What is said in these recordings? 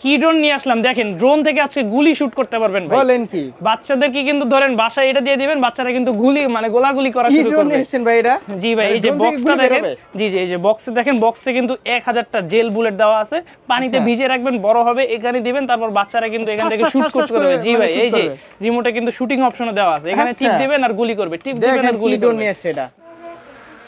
কি ড্রোন নিয়ে আসলাম? দেখেন ড্রোন থেকে আজকে গুলি শুট করতে পারবেন ভাই। বলেন কি? বাচ্চাদেরকে কিন্তু ধরেন বাসায় এটা দিয়ে দিবেন বাচ্চারা কিন্তু গুলি মানে গোলাগুলি করা কি শুরু ড্রোন করবে। এসেছেন ভাই এটা? জি ভাই মানে এই যে বক্সটা দেখেন জি জি এই যে বক্সে দেখেন বক্সে কিন্তু এক হাজারটা জেল বুলেট দেওয়া আছে। পানিতে আচ্ছা। ভিজে রাখবেন বড় হবে এখানে দিবেন তারপর বাচ্চারা কিন্তু এখান থেকে শুট করতে পারবে। জি মানে ভাই এই যে করবে। রিমোটে কিন্তু শুটিং অপশনও দেওয়া আছে। এখানে চিপ আচ্ছা। দিবেন আর গুলি করবে। টিপ দিবেন আর কি গুলি করবে। এটা।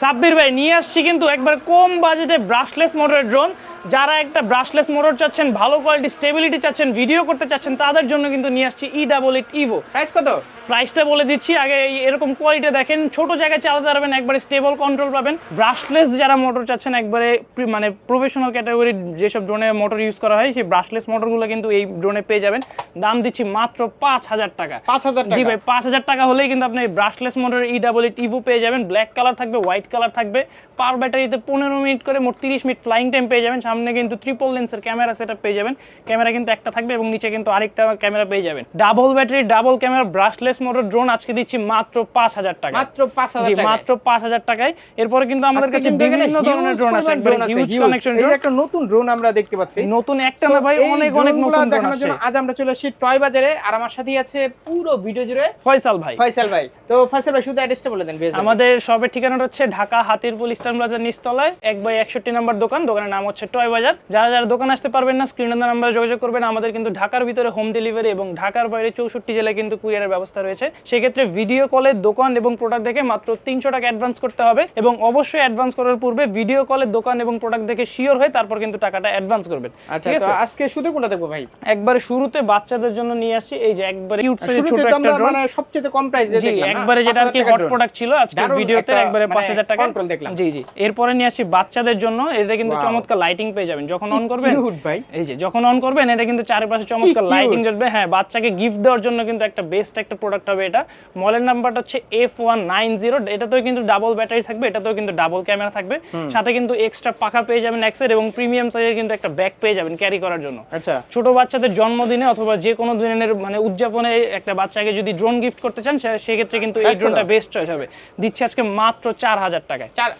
সাব্বির ভাই নিয়ে আসছি কিন্তু একবার কম বাজেটে ব্রাশলেস মোটরের ড্রোন যারা একটা ব্রাশলেস মোটর চাচ্ছেন, ভালো কোয়ালিটি স্টেবিলিটি চাচ্ছেন ভিডিও করতে চাচ্ছেন, তাদের জন্য কিন্তু নিয়ে আসছি E double eight Evo price কত? প্রাইসটা বলে দিচ্ছি। আগে এরকম কোয়ালিটি দেখেন। ছোট জায়গায় চালাতে পারবেন একবারে স্টেবল কন্ট্রোল পাবেন। ব্রাশলেস যারা মোটর চাচ্ছেন একবারে মানে প্রফেশনাল ক্যাটাগরির যেসব ড্রোনে মোটর ইউজ করা হয় সেই ব্রাশলেস মোটরগুলো কিন্তু এই ড্রোনে পেয়ে যাবেন। দাম দিচ্ছি মাত্র পাঁচ হাজার টাকা। পাঁচ হাজার জি ভাই পাঁচ হাজার টাকা হলেই কিন্তু আপনি brushless motor E double Evo পেয়ে যাবেন। ব্ল্যাক কালার থাকবে হোয়াইট কালার থাকবে। পার ব্যাটারিতে পনেরো মিনিট করে মোট তিরিশ মিনিট ফ্লাইং টাইম পেয়ে যাবেন। সামনে কিন্তু ট্রিপল লেন্সের ক্যামেরা সেটা পেয়ে যাবেন। ক্যামেরা কিন্তু একটা থাকবে এবং নিচে কিন্তু আরেকটা ক্যামেরা পেয়ে যাবেন। Double battery double camera brushless motor drone আজকে দিচ্ছি মাত্র পাঁচ হাজার টাকা মাত্র পাঁচ হাজার মাত্র পাঁচ হাজার টাকায়। এরপরে কিন্তু আমাদের কাছে বিভিন্ন ধরনের ড্রোন আছে। হিউজ কানেকশন একটা নতুন ড্রোন আমরা দেখতে পাচ্ছি। নতুন একটা না ভাই অনেক অনেক নতুন ড্রোন দেখানোর আছে জন্য আজ আমরা চলে আসছি টয় বাজারে আর আমার সাথেই আছে পুরো ভিডিও জুড়ে ফয়সাল ভাই। ফয়সাল ভাই। তো ফয়সাল ভাই শুধু অ্যাড্রেসটা বলে দেন আমাদের সবের ঠিকানাটা হচ্ছে ঢাকা হাতিরপুল ইস্টার্ন প্লাজার নিচতলায় এক বাই একষট্টি নাম্বার দোকান। দোকানের নাম হচ্ছে টয় বাজার। যারা যারা দোকান আসতে পারবেন না স্ক্রিনের নাম্বারে যোগাযোগ করবেন। আমাদের কিন্তু ঢাকার ভিতরে হোম ডেলিভারি এবং ঢাকার বাইরে চৌষট্টি জেলায় কিন্তু কুরিয়ারের ব্যবস্থা রয়েছে সেক্ষেত্রে ভিডিও কলের দোকান এবং প্রোডাক্ট দেখে মাত্র তিনশো টাকা অ্যাডভান্স করতে হবে এবং অবশ্যই অ্যাডভান্স করার পূর্বে ভিডিও কলের দোকান এবং প্রোডাক্ট দেখে শিওর হয়ে তারপর কিন্তু টাকাটা অ্যাডভান্স করবেন। আচ্ছা আজকে শুধু কোনটা দেখব ভাই? একবারে শুরুতে বাচ্চাদের জন্য নিয়ে আসছি এই যে একবারে কিউট সাইজের ছোট একটা ড্রোন মানে সবচেয়ে কম প্রাইসে দেখলাম একবারে যেটা আর কি হট প্রোডাক্ট ছিল আজকে ভিডিওতে একবারে মানে পাঁচ হাজার টাকা। দেখলাম। জি জি এরপরে নিয়ে আসি বাচ্চাদের জন্য এটা কিন্তু চমৎকার লাইটিং পেয়ে যাবেন। যখন অন করবেন ভাই। এই যে যখন অন করবেন এটা কিন্তু চারপাশে চমৎকার লাইটিং জ্বলবে হ্যাঁ বাচ্চাকে গিফট দেওয়ার জন্য কিন্তু একটা বেস্ট একটা প্রোডাক্ট হবে এটা। মডেল নাম্বারটা হচ্ছে এফ ওয়ান নাইন জিরো এটাতেও কিন্তু ডাবল ব্যাটারি থাকবে এটাতেও কিন্তু ডাবল ক্যামেরা থাকবে। সাথে কিন্তু এক্সট্রা পাখা পেয়ে যাবেন এক্সের এবং প্রিমিয়াম সাইজের কিন্তু একটা ব্যাগ পেয়ে যাবেন ক্যারি করার জন্য। আচ্ছা। ছোট বাচ্চাদের জন্মদিনে অথবা যে কোনো দিনের মানে উদযাপনে একটা বাচ্চাকে যদি ড্রোন গিফট করতে চান সেক্ষেত্রে কিন্তু এই ড্রোনটা বেস্ট চয়েস হবে। দিচ্ছি আজকে মাত্র চার হাজার টাকায়। চার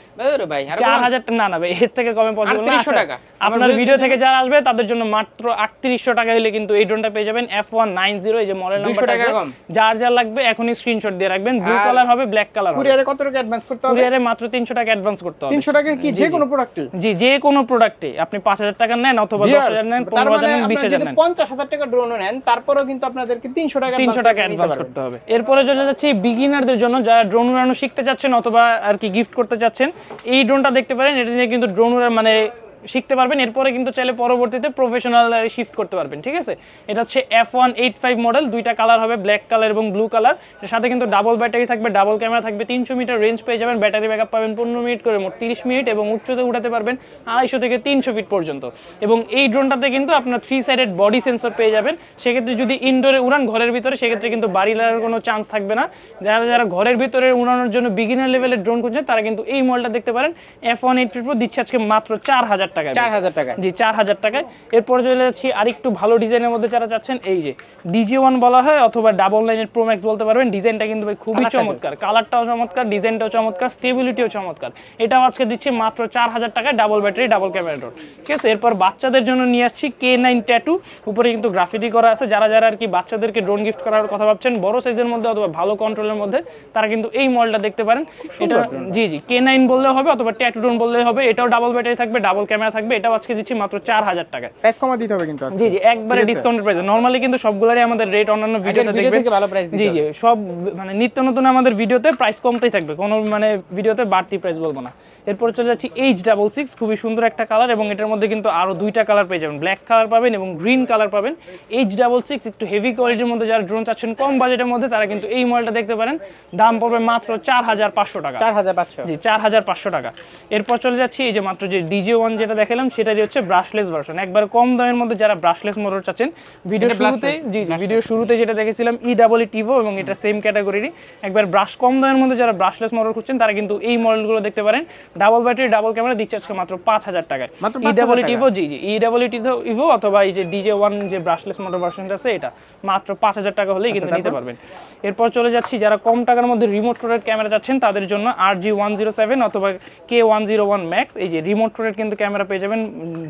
ভাই চার হাজার না না ভাই এর থেকে কমে পসিবল না 3800 আচ্ছা, টাকা। আপনার ভিডিও থেকে যারা আসবে তাদের জন্য মাত্র আটত্রিশশো টাকা হলে কিন্তু এই ড্রোনটা পেয়ে যাবেন এফ ওয়ান নাইন জিরো এই যে মডেল 200 নাম্বার টাকা কম। যার যার লাগবে এখনই স্ক্রিনশট দিয়ে রাখবেন। ব্লু কালার হবে ব্ল্যাক কালার হবে। কুরিয়ারে কত টাকা অ্যাডভান্স করতে হবে? কুরিয়ারে মাত্র তিনশো টাকা অ্যাডভান্স করতে হবে। তিনশো টাকা কি যে কোনো প্রোডাক্টে জি যে কোনো প্রোডাক্টে আপনি পাঁচ হাজার টাকা নেন অথবা দশ হাজার নেন তার পনেরো মানে হাজার নেন বিশ আপনারা হাজার যদি নেন। পঞ্চাশ হাজার টাকা ড্রোন নেন তারপরেও কিন্তু আপনাদেরকে তিনশো টাকা তিনশো advance টাকা অ্যাডভান্স করতে হবে। এরপরে চলে যাচ্ছে বিগিনারদের জন্য। যারা ড্রোন উড়ানো শিখতে চাচ্ছেন অথবা আর কি গিফট করতে চাচ্ছেন এই ড্রোনটা দেখতে পারেন। এটা নিয়ে কিন্তু ড্রোন উড়া মানে শিখতে পারবেন, এরপরে কিন্তু চাইলে পরবর্তীতে প্রফেশনাল শিফট করতে পারবেন, ঠিক আছে? এটা হচ্ছে F one eight five model দুইটা কালার হবে ব্ল্যাক কালার এবং ব্লু কালার সাথে কিন্তু ডাবল ব্যাটারি থাকবে ডাবল ক্যামেরা থাকবে, তিনশো মিটার রেঞ্জ পেয়ে যাবেন ব্যাটারি ব্যাকআপ পাবেন পনেরো মিনিট করে মোট তিরিশ মিনিট এবং উচ্চতে উঠাতে পারবেন আড়াইশো থেকে তিনশো ফিট পর্যন্ত। এবং এই ড্রোনটাতে কিন্তু আপনার থ্রি সাইডেড বডি সেন্সর পেয়ে যাবেন। সেক্ষেত্রে যদি ইনডোরে উড়ান, ঘরের ভিতরে, সেক্ষেত্রে কিন্তু বাড়ি লাগার কোনো চান্স থাকবে না। যারা যারা ঘরের ভিতরে উড়ানোর জন্য বিগিনার লেভেলের ড্রোন খুঁজছেন, তারা কিন্তু এই মডেলটা দেখতে পারেন। এফ ওয়ান এইট প্রো দিচ্ছে আজকে মাত্র চার হাজার টাকা চার হাজার টাকা জি চার হাজার টাকায়। এরপরে চলে যাচ্ছি আরেকটু ভালো ডিজাইনের মধ্যে যারা চাচ্ছেন এই যে ডিজি ওয়ান বলা হয় অথবা ডাবল লাইনের প্রো ম্যাক্স বলতে পারবেন ডিজাইনটা কিন্তু ভাই খুবই চমৎকার। কালারটাও চমৎকার ডিজাইনটাও চমৎকার স্টেবিলিটিও চমৎকার। এটাও আজকে দিচ্ছি মাত্র চার হাজার টাকায় ডাবল ব্যাটারি ডাবল ক্যামেরা ডোর ঠিক আছে এরপর বাচ্চাদের জন্য নিয়ে আসছি কে নাইন ট্যাটু উপরে কিন্তু গ্রাফিটি করা আছে। যারা যারা আর কি বাচ্চাদেরকে ড্রোন গিফট করার কথা ভাবছেন বড় সাইজের মধ্যে অথবা ভালো কন্ট্রোলের মধ্যে তারা কিন্তু এই মডেলটা দেখতে পারেন। এটা জি জি কে নাইন বললেও হবে অথবা ট্যাটু ড্রোন বললেই হবে। এটাও ডাবল ব্যাটারি থাকবে ডাবল ক্যামেরা থাকবে এটাও আজকে দিচ্ছি মাত্র চার হাজার টাকায়। প্রাইস কমা দিতে হবে কিন্তু আজকে। জি জি একবারে? ডিসকাউন্টেড প্রাইসে নরমালি কিন্তু সবগুলোরই আমাদের রেট অন্যান্য ভিডিওতে ভিডিও দেখবেন। থেকে ভালো প্রাইস দিতে জি জি সব মানে নিত্য নতুন আমাদের ভিডিওতে প্রাইস কমতেই থাকবে। কোনো মানে ভিডিওতে বাড়তি প্রাইস বলব না। এরপর চলে যাচ্ছি এইচ ডাবল সিক্স খুবই সুন্দর একটা কালার এবং এটার মধ্যে কিন্তু আরও দুইটা কালার পেয়ে যাবেন। ব্ল্যাক কালার পাবেন এবং গ্রিন কালার পাবেন। এইচ ডাবল সিক্স একটু হেভি কোয়ালিটির মধ্যে যারা ড্রোন চাচ্ছেন কম বাজেটের মধ্যে তারা কিন্তু এই মডেলটা দেখতে পারেন। দাম পড়বে মাত্র চার হাজার পাঁচশো টাকা। চার হাজার পাঁচশো। জি চার হাজার পাঁচশো টাকা। এরপর চলে যাচ্ছি এই যে মাত্র যে ডিজে ওয়ান যেটা দেখালাম সেটাই হচ্ছে ব্রাশলেস ভার্সন একবার কম দামের মধ্যে যারা ব্রাশলেস মোটর চাচ্ছেন ভিডিও শুরুতে জি ভিডিও শুরুতে যেটা দেখেছিলাম ই ডাবল ই টিভো এবং এটা সেম ক্যাটাগরিরই একবার ব্রাশ কম দামের মধ্যে যারা ব্রাশলেস মোটর খুঁজছেন তারা কিন্তু এই মডেলগুলো দেখতে পারেন। ডাবল ব্যাটারি ডাবল ক্যামেরা দিচ্ছে আজকে মাত্র পাঁচ হাজার টাকায় ইডাবলিটি ই ডাবল টাকা। জি জি ই ডাবল ইভো অথবা এই যে ডিজে ওয়ান যে ব্রাশলেস মোটর ভার্সনটা আছে এটা মাত্র পাঁচ হাজার টাকা হলেই কিন্তু আচ্ছা, নিতে পারবেন। এরপর চলে যাচ্ছি যারা কম টাকার মধ্যে রিমোট রোডের ক্যামেরা চাচ্ছেন তাদের জন্য আর জি ওয়ান জিরো সেভেন অথবা K one zero one max এই যে রিমোট রোডের কিন্তু ক্যামেরা পেয়ে যাবেন।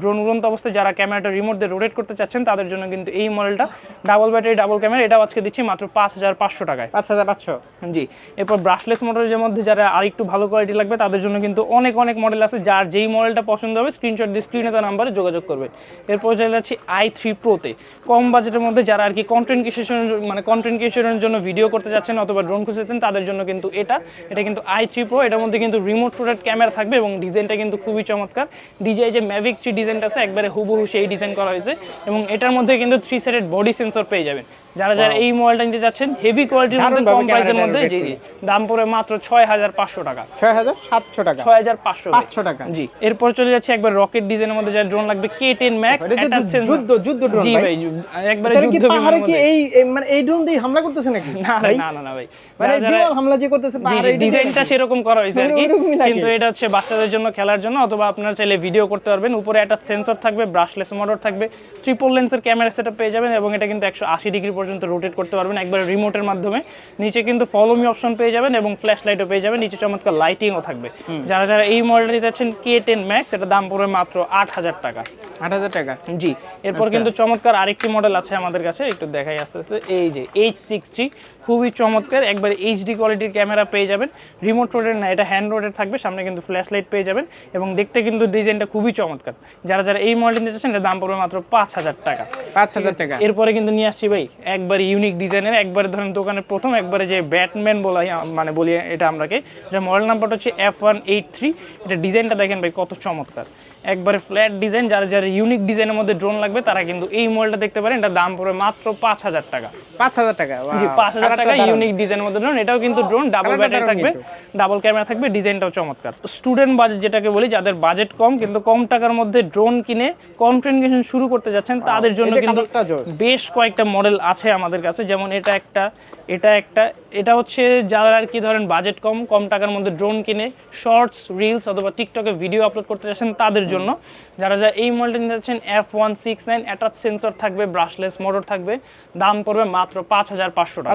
ড্রোন উড়ন্ত অবস্থায় যারা ক্যামেরাটা রিমোট দিয়ে রোটেট করতে চাচ্ছেন তাদের জন্য কিন্তু এই মডেলটা ডাবল ব্যাটারি ডাবল ক্যামেরা এটাও আজকে দিচ্ছি মাত্র পাঁচ হাজার পাঁচশো টাকায়। পাঁচ হাজার পাঁচশো? জি এরপর ব্রাশলেস মডেলের মধ্যে যারা আর একটু ভালো কোয়ালিটি লাগবে তাদের জন্য কিন্তু অনেক অনেক মডেল আছে যার যেই মডেলটা পছন্দ হবে স্ক্রিনশট দিয়ে স্ক্রিনে তার নাম্বারে যোগাযোগ করবে। এরপর চলে যাচ্ছি আই থ্রি প্রোতে কম বাজেটের মধ্যে যারা আর কি কন্টেন্ট ক্রিয়েশনের মানে কন্টেন্ট ক্রিয়েশনের জন্য ভিডিও করতে চাচ্ছেন অথবা ড্রোন খুঁজেছেন তাদের জন্য কিন্তু এটা। এটা কিন্তু আই থ্রি প্রো এটার মধ্যে কিন্তু রিমোট রোটেড ক্যামেরা থাকবে এবং ডিজাইনটা কিন্তু খুবই চমৎকার। ডিজাই যে ম্যাভিক থ্রি ডিজাইনটা আছে, একবারে হুবহু সেই ডিজাইন করা হয়েছে এবং এটার মধ্যে কিন্তু থ্রি সেটেড বডি সেন্সর পেয়ে যাবেন। যারা যারা এই মোবাইলটা নিতে যাচ্ছেন হেভি কোয়ালিটির মধ্যে কম প্রাইসের মধ্যে জি জি। দাম পড়ে মাত্র ছয় হাজার পাঁচশো টাকা। ছয় হাজার সাতশো টাকা। ছয় হাজার পাঁচশো পাঁচশো টাকা। জি এরপর চলে যাচ্ছে একবার রকেট ডিজাইনের মধ্যে যার ড্রোন লাগবে কে টেন ম্যাক্স এটা যে যুদ্ধ যুদ্ধ ড্রোন জি ভাই। একবারে যুদ্ধ পাহাড়ে কি এই মানে এই ড্রোন দিয়ে হামলা করতেছে নাকি? না না না ভাই। মানে বিমান হামলা যে করতেছে পাহাড়ে ডিজাইনটা সেরকম করা হয়েছে আর মানে কি। কিন্তু এটা হচ্ছে বাচ্চাদের জন্য খেলার জন্য অথবা আপনারা চাইলে ভিডিও করতে পারবেন। উপরে একটা সেন্সর থাকবে ব্রাশলেস মোটর থাকবে ট্রিপল লেন্সের ক্যামেরা সেটা পেয়ে যাবেন এবং এটা কিন্তু একশো আশি ডিগ্রি পর্যন্ত রোটেট করতে পারবেন। একবার রিমোটের মাধ্যমে। নিচে কিন্তু ফলোমি অপশন পেয়ে যাবেন এবং ফ্ল্যাশ লাইটও পেয়ে যাবেন। নিচে চমৎকার লাইটিংও থাকবে। যারা যারা এই মডেল নিতে চাচ্ছেন কে টেন ম্যাক্স এটা দাম পড়বে মাত্র আট হাজার টাকা। আট হাজার টাকা? জি। এরপর কিন্তু চমৎকার আরেকটি মডেল আছে আমাদের কাছে। একটু দেখাই আস্তে আস্তে। এই যে এইচ সিক্স থ্রি খুবই চমৎকার। একবার এইচডি কোয়ালিটির ক্যামেরা পেয়ে যাবেন। রিমোট রোডের না এটা হ্যান্ড রোডের থাকবে সামনে কিন্তু ফ্ল্যাশ লাইট পেয়ে যাবেন এবং দেখতে কিন্তু ডিজাইনটা খুবই চমৎকার। যারা যারা এই মডেল নিতে চাচ্ছেন দাম পড়বে মাত্র পাঁচ হাজার টাকা। পাঁচ হাজার টাকা। এরপরে কিন্তু নিয়ে আসছি ভাই একবার ইউনিক ডিজাইনের একবারে ধরেন দোকানের প্রথম একবারে যে ব্যাটম্যান বলা মানে বলি এটা আমরাকে। এটা মডেল নাম্বারটা হচ্ছে এফ ওয়ান এইট থ্রি এটা ডিজাইনটা দেখেন ভাই কত চমৎকার। একবারে ফ্ল্যাট ডিজাইন যারা যারা ইউনিক ডিজাইনের মধ্যে ড্রোন লাগবে তারা কিন্তু এই মডেলটা দেখতে পারেন। এটা দাম পড়বে মাত্র পাঁচ হাজার টাকা। পাঁচ হাজার টাকা জি পাঁচ হাজার টাকা ইউনিক ডিজাইনের মধ্যে ড্রোন এটাও কিন্তু ড্রোন ডাবল ব্যাটারি থাকবে। ডাবল ক্যামেরা থাকবে ডিজাইনটাও চমৎকার। স্টুডেন্ট বাজেট যেটাকে বলি যাদের বাজেট কম কিন্তু কম টাকার মধ্যে ড্রোন কিনে কন্টেন্ট ক্রিয়েশন শুরু করতে যাচ্ছেন তাদের জন্য কিন্তু বেশ কয়েকটা মডেল আছে আমাদের কাছে। যেমন এটা একটা এটা একটা এটা হচ্ছে যারা আর কি ধরেন বাজেট কম কম টাকার মধ্যে ড্রোন কিনে শর্টস রিলস অথবা টিকটকে ভিডিও আপলোড করতে যাচ্ছেন তাদের জন্য। যারা যারা এই মডেলটা নিতে চাচ্ছেন F one six nine attach sensor থাকবে ব্রাশলেস মোটর থাকবে দাম পড়বে মাত্র পাঁচ হাজার পাঁচশো পাঁচ টাকা।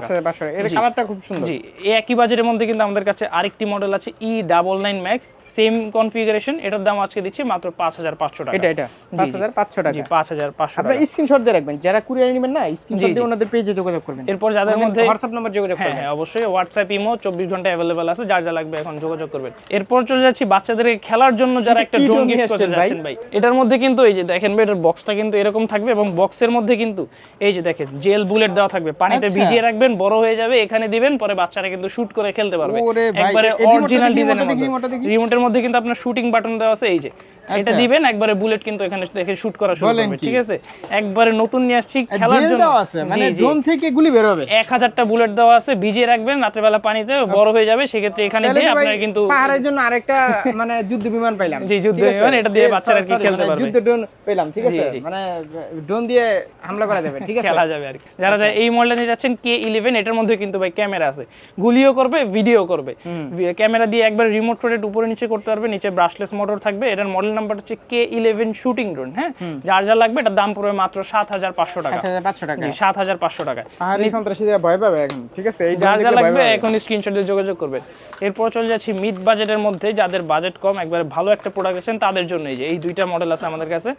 কালারটা খুব সুন্দর। জি এই একই বাজেটের মধ্যে কিন্তু আমাদের কাছে আরেকটি মডেল আছে E double nine max same configuration এটার দাম আজকে দিচ্ছি মাত্র পাঁচ হাজার পাঁচশো টাকা। এটা এটা জি, পাঁচ জি। হাজার পাঁচশো টাকা। জি পাঁচ হাজার পাঁচশো আপনারা টাকা। স্ক্রিনশট দিয়ে রাখবেন। যারা কুরিয়ার নেবেন না স্ক্রিনশট দিয়ে ওনাদের পেজে যোগাযোগ করবেন। এরপর যাদের মধ্যে হোয়াটসঅ্যাপ নাম্বার যোগাযোগ হ্যাঁ করবেন। হ্যাঁ অবশ্যই হোয়াটসঅ্যাপ ইমো চব্বিশ ঘণ্টা অ্যাভেলেবেল আছে যার যা লাগবে এখন যোগাযোগ করবেন। এরপর চলে যাচ্ছি বাচ্চাদেরকে খেলার জন্য যারা একটা ড্রোন গিফট করতে যাচ্ছেন ভাই? এটার মধ্যে কিন্তু এই যে দেখেন ভাই এটার বক্সটা কিন্তু এরকম থাকবে এবং বক্সের মধ্যে কিন্তু এই যে দেখেন জেল বুলেট দেওয়া থাকবে। পানিতে আচ্ছা। ভিজিয়ে রাখবেন বড় হয়ে যাবে এখানে দিবেন পরে বাচ্চারা কিন্তু শুট করে খেলতে পারবে। একবারে অরিজিনাল ডিজাইনের দেখি, রিমোটের মধ্যে কিন্তু আপনার শুটিং বাটন দেওয়া আছে এই যে। এটা আচ্ছা। দিবেন একবারে বুলেট কিন্তু এখানে দেখে শুট করা শুরু করবে ঠিক আছে? একবারে নতুন নিয়ে আসছি খেলার জন্য। দেওয়া আছে মানে। ড্রোন থেকে গুলি বের হবে। এক হাজারটা বুলেট দেওয়া আছে ভিজিয়ে রাখবেন রাত্রেবেলা পানিতে বড় হয়ে যাবে সেক্ষেত্রে এখানে দিয়ে আপনার কিন্তু পাহাড়ের জন্য আরেকটা মানে যুদ্ধ বিমান পাইলাম। জি, যুদ্ধ বিমান, এটা দিয়ে বাচ্চারা কি খেলতে মানে পারবে। যুদ্ধ ড্রোন পেলাম ঠিক আছে। মানে ড্রোন দিয়ে হামলা করা যাবে ঠিক আছে? খেলা যাবে আর কি। যারা যারা এই মডেলটা নিয়ে যাচ্ছেন কে ইলেভেন এটার মধ্যে কিন্তু ভাই ক্যামেরা আছে। গুলিও করবে ভিডিও করবে। ক্যামেরা দিয়ে একবার রিমোট রোটেট উপরে নিচে করতে পারবে নিচে ব্রাশলেস মোটর থাকবে। এটার মডেল নাম্বার হচ্ছে কে ইলেভেন শুটিং ড্রোন হ্যাঁ? যার যা লাগবে এটার দাম পড়বে মাত্র সাত হাজার পাঁচশো টাকা। সাত হাজার পাঁচশো টাকা। ভয় পাবে এখন ঠিক আছে? যার যা লাগবে এখন স্ক্রিনশট দিয়ে যোগাযোগ করবেন এরপর চলে যাচ্ছি মিড বাজেটের মধ্যে যাদের বাজেট কম একবারে ভালো একটা প্রোডাক্ট আছেন তাদের জন্য এই যে এই দুইটা মডেল আছে আমাদের কাছে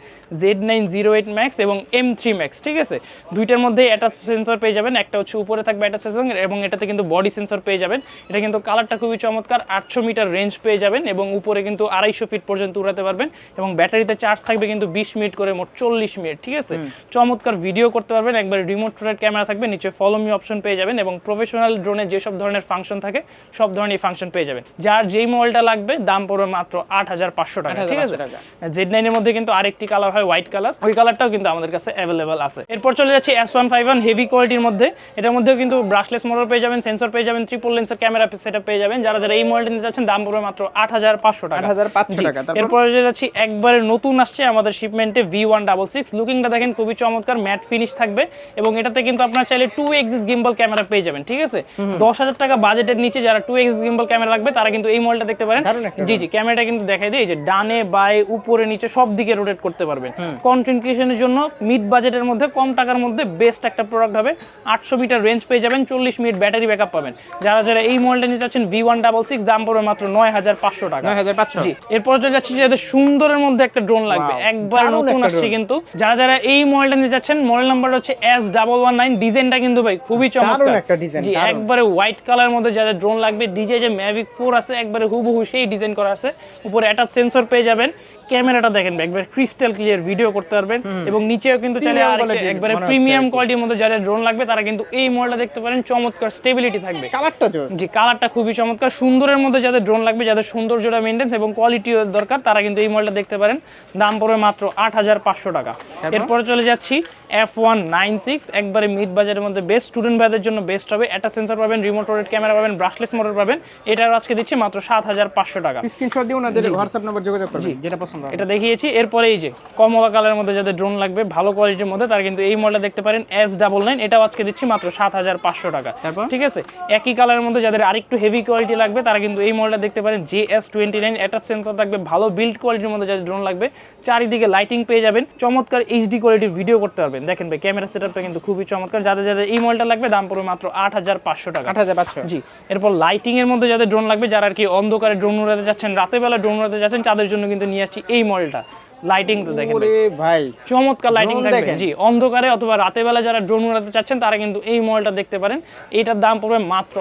Z nine zero eight max এবং এম থ্রি ম্যাক্স ঠিক আছে? দুইটার মধ্যে অ্যাটাচ সেন্সর পেয়ে যাবেন একটা হচ্ছে উপরে থাকবে অ্যাটাচ সেন্সর এবং এটাতে কিন্তু বডি সেন্সর পেয়ে যাবেন। এটা কিন্তু কালারটা খুবই চমৎকার আটশো মিটার রেঞ্জ পেয়ে যাবেন এবং উপরে কিন্তু আড়াইশো ফিট পর্যন্ত উড়াতে পারবেন এবং ব্যাটারিতে চার্জ থাকবে কিন্তু বিশ মিনিট করে মোট চল্লিশ মিনিট ঠিক আছে? চমৎকার ভিডিও করতে পারবেন একবার রিমোট রোটেড ক্যামেরা থাকবে নিচে ফলো মি অপশন পেয়ে যাবেন এবং প্রফেশনাল ড্রোনের যেসব ধরনের ফাংশন থাকে সব ধরনের ফাংশন পেয়ে যাবেন। যার যেই মোবাইলটা লাগবে দাম পড়বে মাত্র আট হাজার পাঁচশো টাকা ঠিক আছে? 8,500 টাকা। জেড নাইনের মধ্যে কিন্তু আরেকটি কালার হয় হোয়াইট কালার ওই কালারটাও কিন্তু আমাদের কাছে অ্যাভেলেবেল আছে। এরপর চলে যাচ্ছে S one five one heavy কোয়ালিটির মধ্যে। এটার মধ্যেও কিন্তু ব্রাশলেস মোটর পেয়ে যাবেন সেন্সর পেয়ে যাবেন ট্রিপল লেন্সের ক্যামেরা সেটা পেয়ে যাবেন। যারা যারা এই মডেলটা নিতে যাচ্ছেন দাম পড়বে মাত্র আট হাজার হাজার পাঁচশো টাকা। 8500 জি। টাকা, তারপর? এরপরে যে যাচ্ছি একবারে নতুন আসছে আমাদের শিপমেন্টে ভি ওয়ান ডাবল সিক্স লুকিংটা দেখেন খুবই চমৎকার ম্যাট ফিনিশ থাকবে এবং এটাতে কিন্তু আপনার চাইলে টু এক্সিস গিম্বল ক্যামেরা পেয়ে যাবেন ঠিক আছে? দশ হাজার টাকা বাজেটের নিচে যারা টু এক্স গিম্বল ক্যামেরা লাগবে তারা কিন্তু এই মডেলটা দেখতে পারেন। জি জি ক্যামেরাটা কিন্তু দেখাই দিই যে ডানে বায়ে উপরে নিচে সব দিকে রোটেট করতে পারবেন। কন্টেন্ট ক্রিয়েশনের জন্য মিড বাজেটের মধ্যে কম টাকার মধ্যে বেস্ট একটা প্রোডাক্ট হবে আটশো মিটার রেঞ্জ পেয়ে যাবেন চল্লিশ মিনিট ব্যাটারি ব্যাকআপ পাবেন। যারা যারা এই মডেলটা নিতে চাচ্ছেন ভি ওয়ান ডাবল সিক্স দাম পড়বে মাত্র নয় হাজার পাঁচশো টাকা। জি। এরপর চলে যাচ্ছি যে সুন্দরের মধ্যে একটা ড্রোন লাগবে। একবার নতুন আসছে কিন্তু। যারা যারা এই মডেলটা নিয়ে যাচ্ছেন মডেল নাম্বার হচ্ছে এস ডাবল ওয়ান নাইন ডিজাইনটা কিন্তু ভাই খুবই চমৎকার। একটা ডিজাইন জি একবারে হোয়াইট কালার মধ্যে যাদের ড্রোন লাগবে ডিজে যে ম্যাভিক ফোর আছে একবারে হুবহু সেই ডিজাইন করা আছে। উপরে অ্যাটাচ সেন্সর পেয়ে যাবেন। ক্যামেরাটা দেখেন একবার ক্রিস্টাল ক্লিয়ার ভিডিও করতে পারবেন। এবং নিচেও কিন্তু চাইলে একবারে প্রিমিয়াম কোয়ালিটির মধ্যে যাদের ড্রোন লাগবে তারা কিন্তু এই মডেলটা দেখতে পারেন। চমৎকার স্টেবিলিটি থাকবে। কালারটা জি কালারটা খুবই চমৎকার। সুন্দরের মধ্যে যাদের ড্রোন লাগবে যাদের সৌন্দর্যটা মেনটেন্স এবং কোয়ালিটি দরকার তারা কিন্তু এই মডেলটা দেখতে পারেন। দাম পড়বে মাত্র আট হাজার পাঁচশো টাকা। এরপরে চলে যাচ্ছি এফ ওয়ান নাইন সিক্স একবারে মিড বাজারের মধ্যে বেস্ট স্টুডেন্ট ভাইদের জন্য বেস্ট হবে। একটা সেন্সর পাবেন রিমোট রোটেড ক্যামেরা পাবেন ব্রাশলেস মোটর পাবেন। এটার আজকে দিচ্ছি মাত্র সাত হাজার পাঁচশো টাকা। স্ক্রিনশট দিয়ে ওনাদের হোয়াটসঅ্যাপ নাম্বার যোগাযোগ করবেন যেটা পছন্দ এটা দেখিয়েছি। এরপরে এই যে কমলা কালারের মধ্যে যাদের ড্রোন লাগবে ভালো কোয়ালিটির মধ্যে তারা কিন্তু এই মডেলটা দেখতে পারেন এস ডাবল নাইন এটাও আজকে দিচ্ছি মাত্র সাত হাজার পাঁচশো টাকা। ঠিক আছে? একই কালারের মধ্যে যাদের আরেকটু হেভি কোয়ালিটি লাগবে তারা কিন্তু এই মডেলটা দেখতে পারেন J S twenty nine attach sensor থাকবে ভালো বিল্ড কোয়ালিটির মধ্যে যাদের ড্রোন লাগবে চারিদিকে লাইটিং পেয়ে যাবেন চমৎকার এইচডি কোয়ালিটির ভিডিও করতে পারবেন। দেখেন ভাই ক্যামেরা সেটআপটা কিন্তু খুবই চমৎকার। যাদের যাদের এই মডেলটা লাগবে দাম পড়বে মাত্র আট হাজার পাঁচশো টাকা। আট হাজার পাঁচশো। জি এরপর লাইটিং এর মধ্যে যাদের ড্রোন লাগবে যারা আর কি অন্ধকারে ড্রোন উড়াতে যাচ্ছেন রাতের বেলা ড্রোন উড়াতে যাচ্ছেন তাদের জন্য কিন্তু নিয়ে আসছি এই মডেলটা লাইটিং তো দেখেন ভাই। চমৎকার লাইটিং থাকবে। জি অন্ধকারে অথবা বেলা যারা ড্রোন উড়াতে চাচ্ছেন তারা কিন্তু এই মডেলটা দেখতে পারেন। এইটার দাম পড়বে মাত্র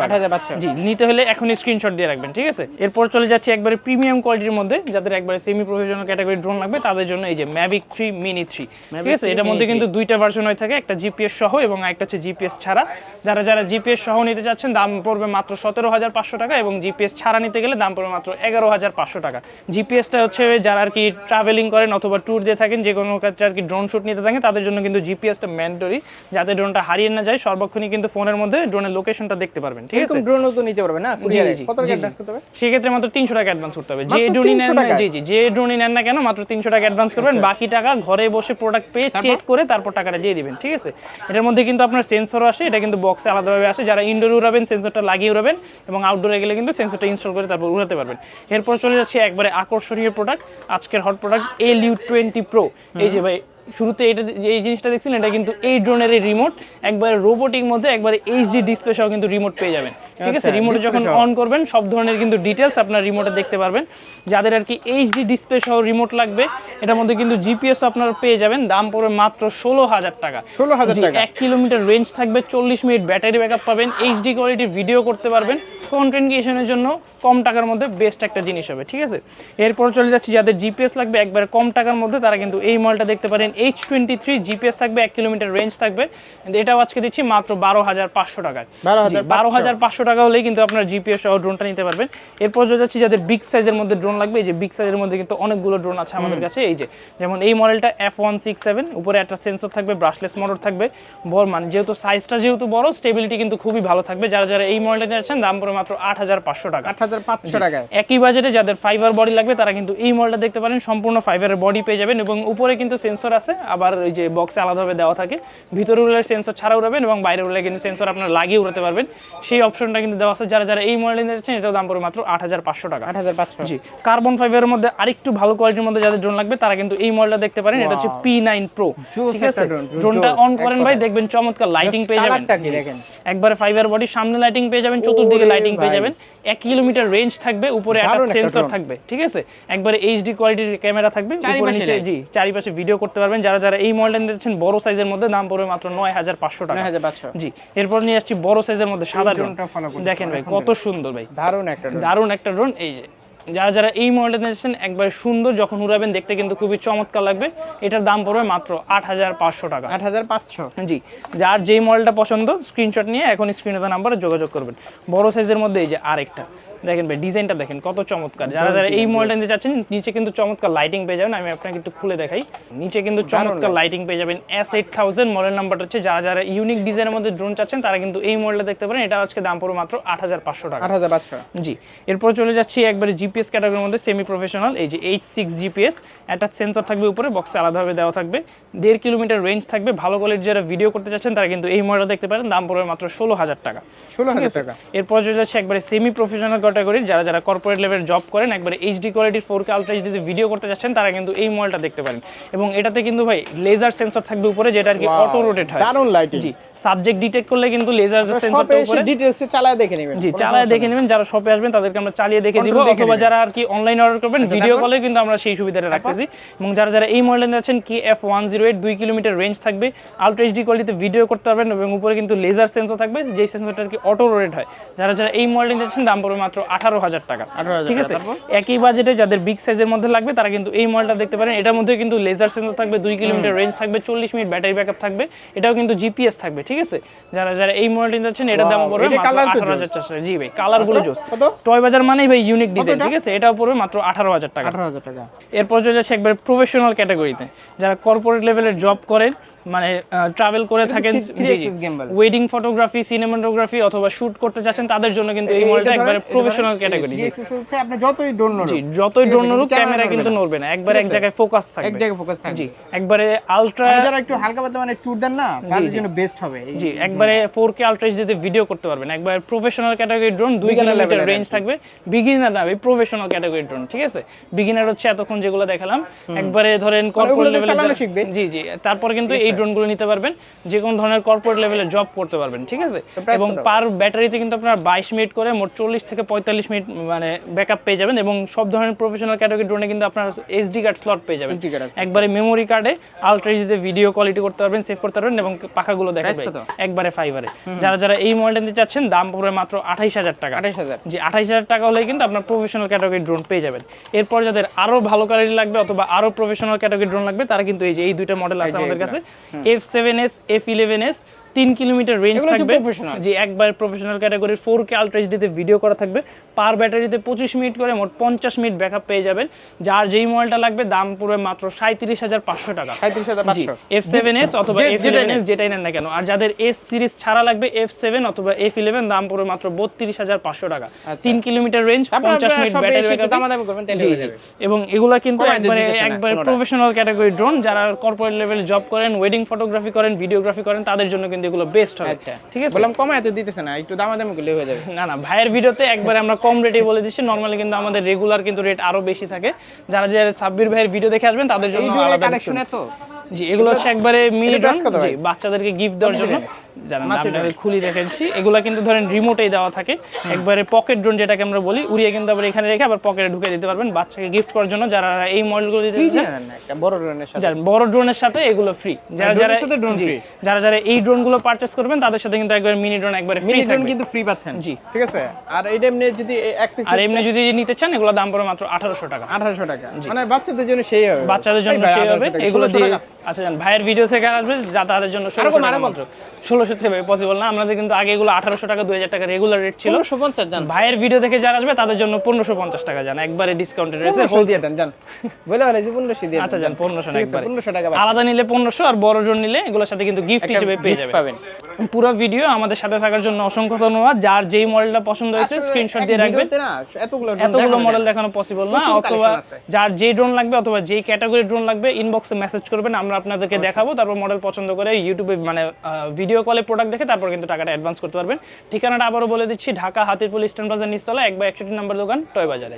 টাকা। জি নিতে হলে এখনই স্ক্রিনশট দিয়ে রাখবেন ঠিক আছে? এরপর চলে যাচ্ছে একবারে প্রিমিয়াম কোয়ালিটির মধ্যে যাদের একবারে সেমি প্রফেশনাল ক্যাটাগরি ড্রোন লাগবে তাদের জন্য এই যে ম্যাভিক মিনি থ্রি ঠিক আছে? এটার মধ্যে কিন্তু দুইটা ভার্সন হয়ে থাকে একটা জিপিএস সহ এবং একটা হচ্ছে জিপিএস ছাড়া। যারা যারা জিপিএস সহ নিতে চাচ্ছেন দাম পড়বে মাত্র সতেরো হাজার পাঁচশো টাকা এবং জিপিএস ছাড়া নিতে গেলে দাম পড়বে মাত্র এগারো হাজার পাঁচশো টাকা। জিপিএসটা হচ্ছে যারা আর কি ট্রাভেলিং করেন অথবা ট্যুর দিয়ে থাকেন যে কোনো ক্ষেত্রে আর কি ড্রোন শুট নিতে থাকেন তাদের জন্য কিন্তু জিপিএসটা ম্যান্ডরি যাতে ড্রোনটা হারিয়ে না যায় সর্বক্ষণই কিন্তু ফোনের মধ্যে ড্রোনের লোকেশনটা দেখতে পারবেন ঠিক আছে? ড্রোনও তো নিতে পারবে না কত টাকা অ্যাডভান্স করতে হবে? সেক্ষেত্রে মাত্র তিনশো টাকা অ্যাডভান্স করতে হবে। যে ড্রোনই নেন না জি জি যে ড্রোনই নেন না কেন মাত্র তিনশো টাকা অ্যাডভান্স করবেন। আচ্ছা। বাকি টাকা ঘরে বসে প্রোডাক্ট পেয়ে চেক করে তারপর টাকাটা দিয়ে দিবেন ঠিক আছে? এটার মধ্যে কিন্তু আপনার সেন্সরও আসে এটা কিন্তু বক্সে আলাদাভাবে আসে। যারা ইনডোর উড়াবেন সেন্সরটা লাগিয়ে উড়াবেন এবং আউটডোরে গেলে কিন্তু সেন্সরটা ইনস্টল করে তারপর উড়াতে পারবেন। এরপর চলে যাচ্ছে একবারে আকর্ষণীয় প্রোডাক্ট আজকের hot product L U twenty pro এই যে ভাই শুরুতে এটা এই জিনিসটা দেখছেন এটা কিন্তু এই ড্রোনের এই রিমোট একবারে রোবোটিক মধ্যে একবারে এইচডি ডিসপ্লে সহ কিন্তু রিমোট পেয়ে যাবেন। ঠিক আছে? আচ্ছা, রিমোটে যখন সহ। অন করবেন সব ধরনের কিন্তু ডিটেলস আপনার রিমোটে দেখতে পারবেন। যাদের আর কি এইচডি ডিসপ্লে সহ রিমোট লাগবে এটার মধ্যে কিন্তু জিপিএস আপনারা পেয়ে যাবেন দাম পড়বে মাত্র ষোলো হাজার টাকা। ষোলো হাজার টাকা। এক কিলোমিটার রেঞ্জ থাকবে চল্লিশ মিনিট ব্যাটারি ব্যাকআপ পাবেন এইচডি কোয়ালিটির ভিডিও করতে পারবেন। কন্টেন্ট ক্রিয়েশনের জন্য কম টাকার মধ্যে বেস্ট একটা জিনিস হবে ঠিক আছে? এরপর চলে যাচ্ছি যাদের জিপিএস লাগবে একবারে কম টাকার মধ্যে তারা কিন্তু এই মডেলটা দেখতে পারেন এইচ টোয়েন্টি থ্রি জিপিএস থাকবে এক কিলোমিটার রেঞ্জ থাকবে এটাও আজকে দিচ্ছি মাত্র বারো হাজার পাঁচশো টাকায়। বারো হাজার পাঁচশো। টাকা হলেই কিন্তু আপনার জিপিএস সহ ড্রোনটা নিতে পারবেন। এরপর চলে যাচ্ছি যাদের বিগ সাইজের মধ্যে ড্রোন লাগবে এই যে বিগ সাইজের মধ্যে কিন্তু অনেকগুলো ড্রোন আছে আমাদের কাছে এই যে যেমন এই মডেলটা এফ ওয়ান সিক্স সেভেন উপরে একটা সেন্সর থাকবে ব্রাশলেস মোটর থাকবে বড় মানে যেহেতু সাইজটা যেহেতু বড় স্টেবিলিটি কিন্তু খুবই ভালো থাকবে। যারা যারা এই মডেলটা চাচ্ছেন দাম পড়ে মাত্র আট হাজার পাঁচশো টাকা। আট হাজার পাঁচশো টাকা একই বাজেটে যাদের ফাইবার বডি লাগবে তারা কিন্তু এই মডেলটা দেখতে পারেন সম্পূর্ণ ফাইবারের বডি পেয়ে যাবেন এবং উপরে কিন্তু সেন্সর আছে আবার এই যে বক্সে আলাদাভাবে দেওয়া থাকে। ভিতরে উড়লে সেন্সর ছাড়া উড়াবেন এবং বাইরে উড়লে কিন্তু সেন্সর আপনার লাগিয়ে উড়াতে পারবেন। সেই অপশনটা কিন্তু দেওয়া আছে। যারা যারা এই মডেল নিতে চাচ্ছেন এটাও দাম পড়ে মাত্র আট হাজার পাঁচশো টাকা। আট হাজার পাঁচশো। জি কার্বন ফাইবারের মধ্যে আরেকটু ভালো কোয়ালিটির মধ্যে যাদের ড্রোন লাগবে তারা কিন্তু এই মডেলটা দেখতে পারেন। এটা হচ্ছে পি নাইন প্রো ঠিক আছে? ড্রোনটা অন করেন ভাই দেখবেন চমৎকার লাইটিং পেয়ে যাবেন। একবারে ফাইবার বডি সামনে লাইটিং পেয়ে যাবেন চতুর্দিকে লাইটিং পেয়ে যাবেন। এক কিলোমিটার রেঞ্জ থাকবে উপরে একটা সেন্সর থাকবে ঠিক আছে? একবারে এইচডি কোয়ালিটির ক্যামেরা থাকবে। জি চারিপাশে ভিডিও করতে পারবেন। যারা যারা এই মডেল নিচ্ছেন বড় সাইজের মধ্যে দাম পড়বে মাত্র নয় হাজার পাঁচশো টাকা। জি এরপর নিয়ে আসছি বড় সাইজের মধ্যে সাদা ড্রোন drone টা দেখেন ভাই কত সুন্দর ভাই। দারুণ একটা। দারুণ একটা ড্রোন এই যে যারা যারা এই মডেলটা নিয়েছেন একবার সুন্দর যখন উড়াবেন দেখতে কিন্তু খুবই চমৎকার লাগবে। এটার দাম পড়বে মাত্র আট হাজার পাঁচশো টাকা। আট হাজার পাঁচশো। জি যার যেই মডেলটা পছন্দ স্ক্রিনশট নিয়ে এখন স্ক্রিনে নাম্বারে যোগাযোগ করবেন। বড় সাইজের মধ্যে এই যে আরেকটা। দেখেন ভাই ডিজাইনটা দেখেন কত চমৎকার। যারা যারা এই মডেলটা নিতে চাচ্ছেন নিচে কিন্তু চমৎকার লাইটিং পেয়ে যাবেন। আমি আপনাকে একটু খুলে দেখাই। নিচে কিন্তু চমৎকার লাইটিং পেয়ে যাবেন। এস এইট থাউজেন্ড মডেল নাম্বারটা হচ্ছে যারা যারা ইউনিক ডিজাইনের মধ্যে ড্রোন চাচ্ছেন তারা কিন্তু এই মডেলটা দেখতে পারেন। এটা আজকে দাম পড়বে মাত্র আট হাজার পাঁচশো টাকা। আট হাজার পাঁচশো। জি। এরপর চলে যাচ্ছি একবারে জিপিএস ক্যাটাগরির মধ্যে সেমি প্রফেশনাল এই যে এইচ সিক্স জিপিএস একটা সেন্সর থাকবে উপরে বক্সে আলাদাভাবে দেওয়া থাকবে। দেড় কিলোমিটার রেঞ্জ থাকবে। ভালো কোয়ালিটি যারা ভিডিও করতে চাচ্ছেন তারা কিন্তু এই মডেল দেখতে পারেন। দাম পড়বে মাত্র ষোলো হাজার টাকা। ষোলো হাজার টাকা। এরপর চলে যাচ্ছে একবারে সেমি প্রফেশনাল ক্যাটাগরির যারা যারা কর্পোরেট লেভেল জব করেন একবারে এইচডি কোয়ালিটির ফোর কে আলট্রা এইচডিতে ভিডিও করতে চাচ্ছেন তারা কিন্তু এই মডেলটা দেখতে পারেন। এবং এটাতে কিন্তু ভাই লেজার সেন্সর থাকবে উপরে যেটা আর কি অটো রোটেট হয়। দারুণ লাইটিং জি। সাবজেক্ট ডিটেক্ট করলে কিন্তু লেজার সেন্সরটা উপরে ডিটেলসে চালায় দেখে নেবেন। জি চালায় দেখে নেবেন যারা শপে আসবেন তাদেরকে আমরা চালিয়ে দেখে দিব অথবা যারা আর কি অনলাইন অর্ডার করবেন ভিডিও কলে কিন্তু আমরা সেই সুবিধাটা রাখতেছি। এবং যারা যারা এই মডেল যাচ্ছেন কি এফ ওয়ান জিরো এইট দুই কিলোমিটার রেঞ্জ থাকবে। আলট্রা এইচডি কোয়ালিটিতে ভিডিও করতে পারবেন এবং উপরে কিন্তু লেজার সেন্সর থাকবে যেই সেন্সরটা আর কি অটো রোটেট হয়। যারা যারা এই মডেল যাচ্ছেন দাম পড়বে মাত্র আঠারো হাজার টাকা। 18,000 ঠিক আছে? একই বাজেটে যাদের বিগ সাইজের মধ্যে লাগবে তারা কিন্তু এই মডেলটা দেখতে পারেন। এটার মধ্যে কিন্তু লেজার সেন্সর থাকবে দুই কিলোমিটার রেঞ্জ থাকবে চল্লিশ মিনিট ব্যাটারি ব্যাকআপ থাকবে। এটাও কিন্তু জিপিএস থাকবে। ঠিক আছে? যারা যারা এই মডেলটি যাচ্ছেন এটার দাম পড়বে আঠারো হাজার চারশো। জি ভাই কালারগুলো জোস টয় বাজার মানেই ভাই ইউনিক ডিজাইন? ঠিক আছে? এটাও পড়বে মাত্র আঠারো হাজার টাকা। আঠারো হাজার টাকা। এরপর চলে যাচ্ছে একবার প্রফেশনাল ক্যাটাগরিতে যারা কর্পোরেট লেভেলের জব করেন মানে ট্রাভেল করে থাকেন। ওয়েডিং ফটোগ্রাফি সিনেমাটোগ্রাফি অথবা শুট করতে চাচ্ছেন তাদের জন্য কিন্তু এই মডেলটা একবারে প্রফেশনাল ক্যাটাগরি হচ্ছে আপনি যতই ড্রোন জি যতই ড্রোন নড়ুক ক্যামেরা কিন্তু নড়বে না। একবার এক জায়গায় ফোকাস থাকবে। এক জায়গায় ফোকাস থাকবে। জি একবারে আলট্রা মানে যারা একটু হালকা পাতলা মানে ট্যুর দেন না তাদের জন্য বেস্ট হবে জি একবারে ফোর কে আলট্রা এইচডিতে ভিডিও করতে পারবেন। একবার প্রফেশনাল ক্যাটাগরি ড্রোন দুই Beginner কিলোমিটার রেঞ্জ থাকবে। বিগিনার না ভাই প্রফেশনাল ক্যাটাগরি ড্রোন ঠিক আছে? বিগিনার হচ্ছে এতক্ষণ যেগুলো দেখালাম। একবারে ধরেন মানে কর্পোরেট লেভেলে জি জি তারপর কিন্তু এই ড্রোনগুলো নিতে পারবেন যে কোনো ধরনের কর্পোরেট লেভেলে জব করতে পারবেন ঠিক আছে? এবং পার ব্যাটারিতে কিন্তু আপনার বাইশ মিনিট করে মোট চল্লিশ থেকে পঁয়তাল্লিশ মিনিট মানে ব্যাকআপ পেয়ে যাবেন এবং সব ধরনের প্রফেশনাল ক্যাটাগরি ড্রোনে কিন্তু আপনার এসডি কার্ড স্লট পেয়ে যাবেন। একবারে মেমোরি কার্ডে আলট্রা এইচডিতে ভিডিও কোয়ালিটি করতে পারবেন সেভ করতে পারবেন এবং পাখাগুলো দেখাবে একবারে ফাইবারে যারা যারা এই মডেলটা নিতে চাচ্ছেন দাম পড়বে মাত্র আঠাইশ হাজার টাকা। আঠাশ হাজার। জি আঠাইশ হাজার টাকা হলে কিন্তু আপনার প্রফেশনাল ক্যাটাগরি ড্রোন পেয়ে যাবেন। এরপর যাদের আরও ভালো কোয়ালিটি লাগবে অথবা আরও প্রফেশনাল ক্যাটাগরি ড্রোন লাগবে তারা কিন্তু এই যে এই দুইটা মডেল আছে আমাদের কাছে। F seven S F eleven S তিন কিলোমিটার রেঞ্জ থাকবে। জি একবার প্রফেশনাল ক্যাটাগরির ফোর কে আলট্রা এইচডিতে ভিডিও করা থাকবে। পার ব্যাটারিতে পঁচিশ মিনিট করে মোট পঞ্চাশ মিনিট ব্যাকআপ পেয়ে যাবেন। যার যেই মডেলটা লাগবে দাম পড়বে মাত্র সাঁত্রিশ হাজার পাঁচশো টাকা। এফ সেভেন এস অথবা এফ ইলেভেন এস যেটাই নেন না কেন। আর যাদের এস সিরিজ ছাড়া লাগবে এফ সেভেন অথবা এফ ইলেভেন দাম পড়বে মাত্র বত্রিশ হাজার পাঁচশো টাকা। আচ্ছা। তিন কিলোমিটার রেঞ্জ পঞ্চাশ মিনিট ব্যাটারি। এবং এগুলা কিন্তু একবারে একবারে প্রফেশনাল ক্যাটাগরি ড্রোন যারা কর্পোরেট লেভেলে জব করেন ওয়েডিং ফটোগ্রাফি করেন ভিডিওগ্রাফি করেন তাদের জন্য কিন্তু এগুলো বেস্ট হবে। আচ্ছা। ঠিক আছে? বললাম কমায় তো দিতেছে না একটু দামাদামি করলে হয়ে যাবে। না না ভাইয়ের ভিডিওতে একবার আমরা কম রেটে বলে দিচ্ছি। নরমালি কিন্তু আমাদের রেগুলার কিন্তু রেট আরও বেশি থাকে। যারা যে সাব্বির ভাইয়ের ভিডিও দেখে আসবেন তাদের জন্য আলাদা কালেকশন। এত? জি এগুলো হচ্ছে একবারে? জি বাচ্চাদেরকে গিফট দেওয়ার জন্য? জানেন আপনাদের খুলি রেখেছি এগুলো কিন্তু ধরেন রিমোটেই দেওয়া থাকে। একবারে পকেট ড্রোন যেটাকে আমরা বলি উড়িয়ে কিন্তু আবার এখানে রেখে আবার পকেটে ঢুকে দিতে পারবেন বাচ্চাকে গিফট করার জন্য। যারা এই মডেলগুলো দিতে বড় বড় ড্রোনের সাথে এগুলো ফ্রি হ্যাঁ, যারা যারা যারা যারা এই ড্রোনগুলো পারচেজ করবেন তাদের সাথে কিন্তু একবার মিনি ড্রোন একবারে ফ্রি ড্রোন কিন্তু ফ্রি পাচ্ছেন। জি। ঠিক আছে? আর এটা এমনি যদি এক পিস আর এমনি যদি নিতে চান এগুলো দাম পড়ে মাত্র 1800 টাকা। 1800 টাকা। মানে বাচ্চাদের জন্য সেই হবে। বাচ্চাদের জন্য সেই হবে। এগুলো দিয়ে আচ্ছা ভাইয়ের ভিডিও থেকে আসবে যা তাদের জন্য 1600 টাকা মাত্র পসিবল না। আমাদের কিন্তু আগে এগুলো আঠারোশো টাকা দুই হাজার টাকা রেগুলার রেট ছিল। পনেরোশো পঞ্চাশ জান ভাইয়ের ভিডিও দেখে যারা আসবে তাদের জন্য পনেরোশো পঞ্চাশ টাকা জান একবারে ডিসকাউন্টেড রয়েছে। হোল দিয়ে দেন জান বলে যে পনেরোশো দিয়ে আচ্ছা জান পনেরোশো না পনেরোশো টাকা আলাদা নিলে পনেরোশো আর বড় জন নিলে এগুলোর সাথে কিন্তু গিফট হিসেবে পেয়ে যাবেন। পুরো ভিডিও আমাদের সাথে থাকার জন্য অসংখ্য ধন্যবাদ। যার যেই মডেলটা পছন্দ হয়েছে স্ক্রিনশট দিয়ে রাখবেন। এতগুলো মডেল দেখানো পসিবল না অথবা যার যেই ড্রোন লাগবে অথবা যেই ক্যাটাগরি ড্রোন লাগবে ইনবক্সে মেসেজ করবেন আমরা আপনাদেরকে দেখাবো তারপর মডেল পছন্দ করে ইউটিউবে মানে ভিডিও কলে প্রোডাক্ট দেখে তারপর কিন্তু টাকাটা অ্যাডভান্স করতে পারবেন। ঠিকানাটা আবারও বলে দিচ্ছি ঢাকা হাতিরপুল ইস্টার্ন বাজার নিচতলা এক বা একষট্টি নাম্বার দোকান টয় বাজারে।